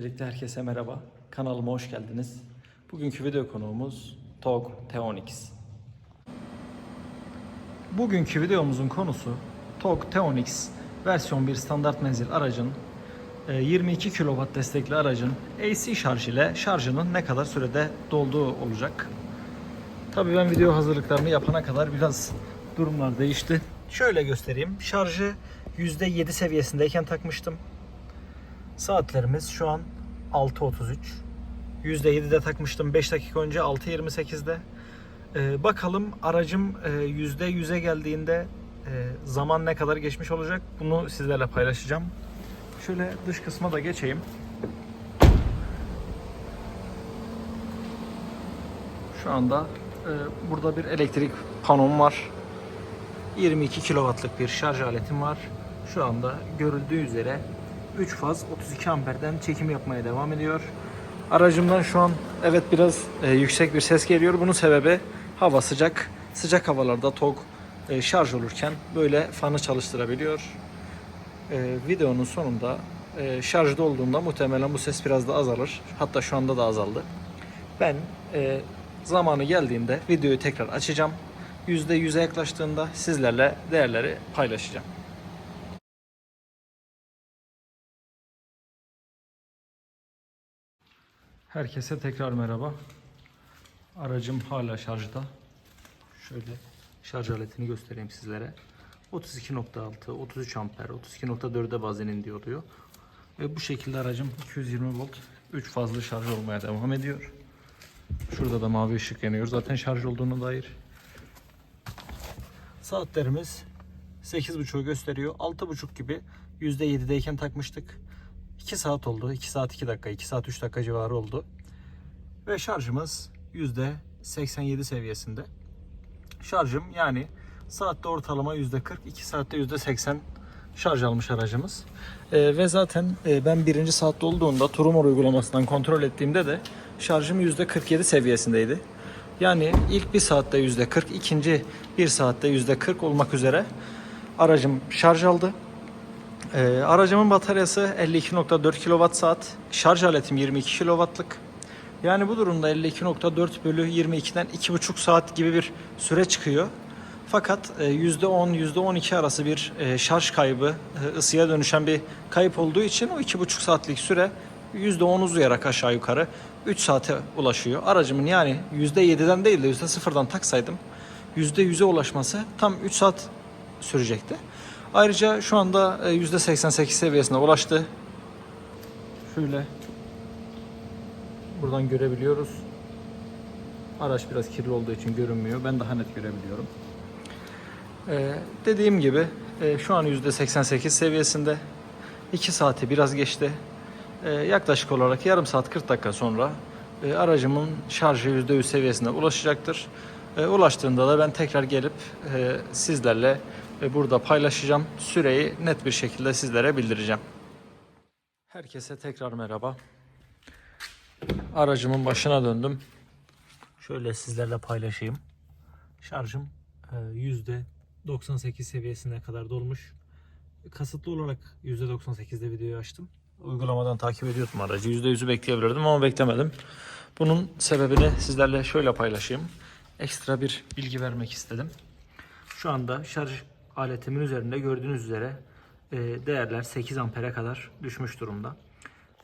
Öncelikle herkese merhaba. Kanalıma hoş geldiniz. Bugünkü video konuğumuz TOG T10X. Bugünkü videomuzun konusu TOG T10X versiyon 1 standart menzil aracın e, 22 kW destekli aracın AC şarj ile şarjının ne kadar sürede dolduğu olacak. Tabii ben video hazırlıklarını yapana kadar biraz durumlar değişti. Şöyle göstereyim. Şarjı %7 seviyesindeyken takmıştım. Saatlerimiz şu an 6.33. %7'de takmıştım 5 dakika önce 6.28'de. Ee, bakalım aracım e, %100'e geldiğinde e, zaman ne kadar geçmiş olacak bunu sizlerle paylaşacağım. Şöyle dış kısma da geçeyim. Şu anda e, burada bir elektrik panom var. 22 kW'lık bir şarj aletim var. Şu anda görüldüğü üzere 3 faz 32 amperden çekim yapmaya devam ediyor. Aracımdan şu an evet biraz e, yüksek bir ses geliyor. Bunun sebebi hava sıcak. Sıcak havalarda TOG e, şarj olurken böyle fanı çalıştırabiliyor. E, videonun sonunda e, şarjda olduğunda muhtemelen bu ses biraz da azalır. Hatta şu anda da azaldı. Ben e, zamanı geldiğinde videoyu tekrar açacağım. %100'e yaklaştığında sizlerle değerleri paylaşacağım. Herkese tekrar merhaba. Aracım hala şarjda. Şöyle şarj aletini göstereyim sizlere. 32.6, 33 amper, 32.4'e bazen indi oluyor. Ve bu şekilde aracım 220 volt 3 fazlı şarj olmaya devam ediyor. Şurada da mavi ışık yanıyor. Zaten şarj olduğuna dair. Saatlerimiz 8.30'u gösteriyor. 6.30 gibi %7'deyken takmıştık. 2 saat oldu. 2 saat 2 dakika, 2 saat 3 dakika civarı oldu. Ve şarjımız %87 seviyesinde. Şarjım yani saatte ortalama %40, 2 saatte %80 şarj almış aracımız. Ee, ve zaten e, ben birinci saatte olduğunda Turumor uygulamasından kontrol ettiğimde de şarjım %47 seviyesindeydi. Yani ilk bir saatte %40, ikinci bir saatte %40 olmak üzere aracım şarj aldı. Ee, aracımın bataryası 52.4 kWh saat. Şarj aletim 22 kW'lık. Yani bu durumda 52.4 bölü 22'den 2,5 saat gibi bir süre çıkıyor. Fakat e, %10, %12 arası bir e, şarj kaybı, e, ısıya dönüşen bir kayıp olduğu için o 2,5 saatlik süre %10 uzayarak aşağı yukarı 3 saate ulaşıyor. Aracımın yani %7'den değil de %0'dan taksaydım %100'e ulaşması tam 3 saat sürecekti. Ayrıca şu anda e, %88 seviyesine ulaştı. Şöyle buradan görebiliyoruz. Araç biraz kirli olduğu için görünmüyor. Ben daha net görebiliyorum. Ee, dediğim gibi e, şu an %88 seviyesinde. 2 saati biraz geçti. Ee, yaklaşık olarak yarım saat 40 dakika sonra e, aracımın şarjı %100 seviyesine ulaşacaktır. E, ulaştığında da ben tekrar gelip e, sizlerle e, burada paylaşacağım. Süreyi net bir şekilde sizlere bildireceğim. Herkese tekrar merhaba. Aracımın başına döndüm. Şöyle sizlerle paylaşayım. Şarjım e, yüzde 98 seviyesine kadar dolmuş. Kasıtlı olarak %98'de videoyu açtım. Uygulamadan takip ediyordum aracı. %100'ü bekleyebilirdim ama beklemedim. Bunun sebebini sizlerle şöyle paylaşayım. Ekstra bir bilgi vermek istedim. Şu anda şarj aletimin üzerinde gördüğünüz üzere e, değerler 8 ampere kadar düşmüş durumda.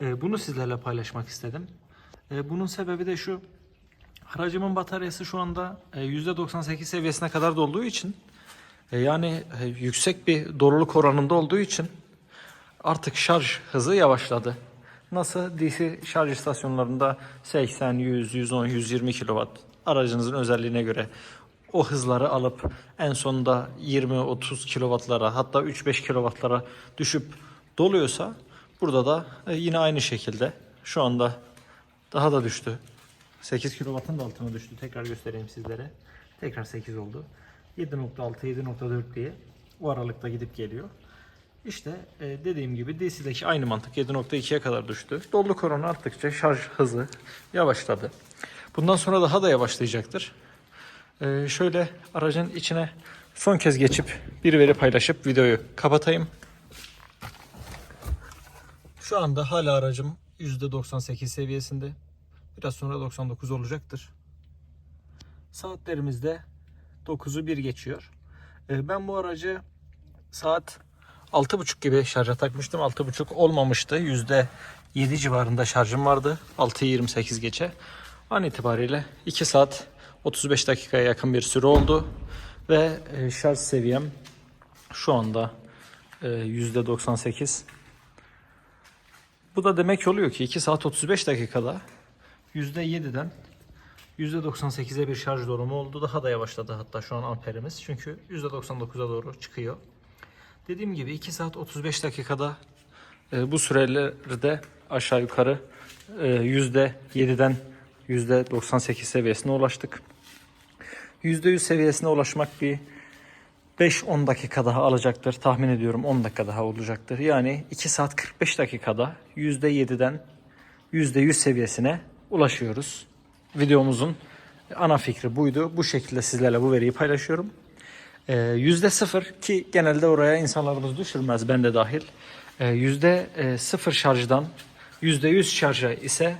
E, Bunu sizlerle paylaşmak istedim. E, Bunun sebebi de şu. Aracımın bataryası şu anda e, %98 seviyesine kadar dolduğu için yani yüksek bir doluluk oranında olduğu için artık şarj hızı yavaşladı. Nasıl DC şarj istasyonlarında 80, 100, 110, 120 kW aracınızın özelliğine göre o hızları alıp en sonunda 20-30 kW'lara hatta 3-5 kW'lara düşüp doluyorsa burada da e, yine aynı şekilde şu anda daha da düştü. 8 kW'ın da altına düştü. Tekrar göstereyim sizlere. Tekrar 8 oldu. 7.6, 7.4 diye o aralıkta gidip geliyor. İşte e, dediğim gibi DC'deki aynı mantık 7.2'ye kadar düştü. Doluluk oranı arttıkça şarj hızı yavaşladı. Bundan sonra daha da yavaşlayacaktır. E, şöyle aracın içine son kez geçip bir veri paylaşıp videoyu kapatayım. Şu anda hala aracım %98 seviyesinde. Biraz sonra 99 olacaktır. Saatlerimizde 9'u 1 geçiyor. Ee, Ben bu aracı saat 6.30 gibi şarja takmıştım. 6.30 olmamıştı. %7 civarında şarjım vardı. 6.28 geçe. An itibariyle 2 saat 35 dakikaya yakın bir süre oldu. Ve e, şarj seviyem şu anda e, %98. Bu da demek oluyor ki 2 saat 35 dakikada %7'den %98'e bir şarj durumu oldu. Daha da yavaşladı hatta şu an amperimiz. Çünkü %99'a doğru çıkıyor. Dediğim gibi 2 saat 35 dakikada e, bu sürelerde aşağı yukarı e, %7'den %98 seviyesine ulaştık. %100 seviyesine ulaşmak bir 5-10 dakika daha alacaktır. Tahmin ediyorum 10 dakika daha olacaktır. Yani 2 saat 45 dakikada %7'den %100 seviyesine ulaşıyoruz. Videomuzun ana fikri buydu. Bu şekilde sizlerle bu veriyi paylaşıyorum. Ee, %0 ki genelde oraya insanlarımız düşürmez ben de dahil. Ee, %0 şarjdan %100 şarja ise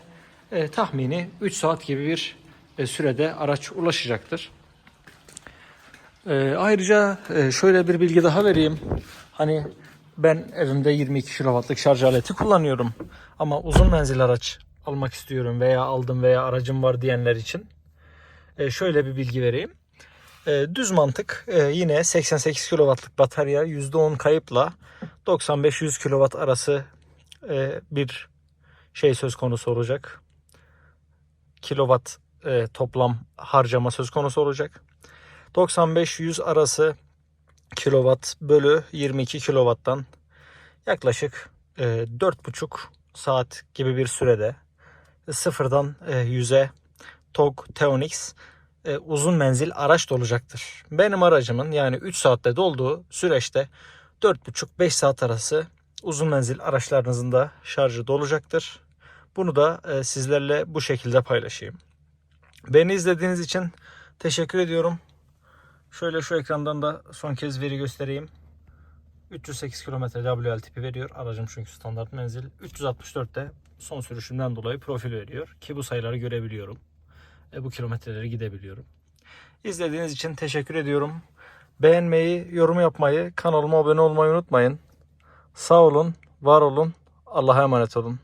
e, tahmini 3 saat gibi bir e, sürede araç ulaşacaktır. Ee, ayrıca e, şöyle bir bilgi daha vereyim. Hani ben evimde 22 kW'lık şarj aleti kullanıyorum. Ama uzun menzil araç almak istiyorum veya aldım veya aracım var diyenler için e, şöyle bir bilgi vereyim. E, düz mantık e, yine 88 kW'lık batarya %10 kayıpla 95-100 kW arası e, bir şey söz konusu olacak. Kilowatt e, toplam harcama söz konusu olacak. 95-100 arası kilowatt bölü 22 kilowatttan yaklaşık e, 4,5 saat gibi bir sürede sıfırdan e, 100'e TOG Teonix e, uzun menzil araç dolacaktır. Benim aracımın yani 3 saatte dolduğu süreçte 4,5-5 saat arası uzun menzil araçlarınızın da şarjı dolacaktır. Bunu da e, sizlerle bu şekilde paylaşayım. Beni izlediğiniz için teşekkür ediyorum. Şöyle şu ekrandan da son kez veri göstereyim. 308 km WL tipi veriyor. Aracım çünkü standart menzil. 364'te son sürüşümden dolayı profil veriyor. Ki bu sayıları görebiliyorum. E, bu kilometreleri gidebiliyorum. İzlediğiniz için teşekkür ediyorum. Beğenmeyi, yorum yapmayı, kanalıma abone olmayı unutmayın. Sağ olun, var olun. Allah'a emanet olun.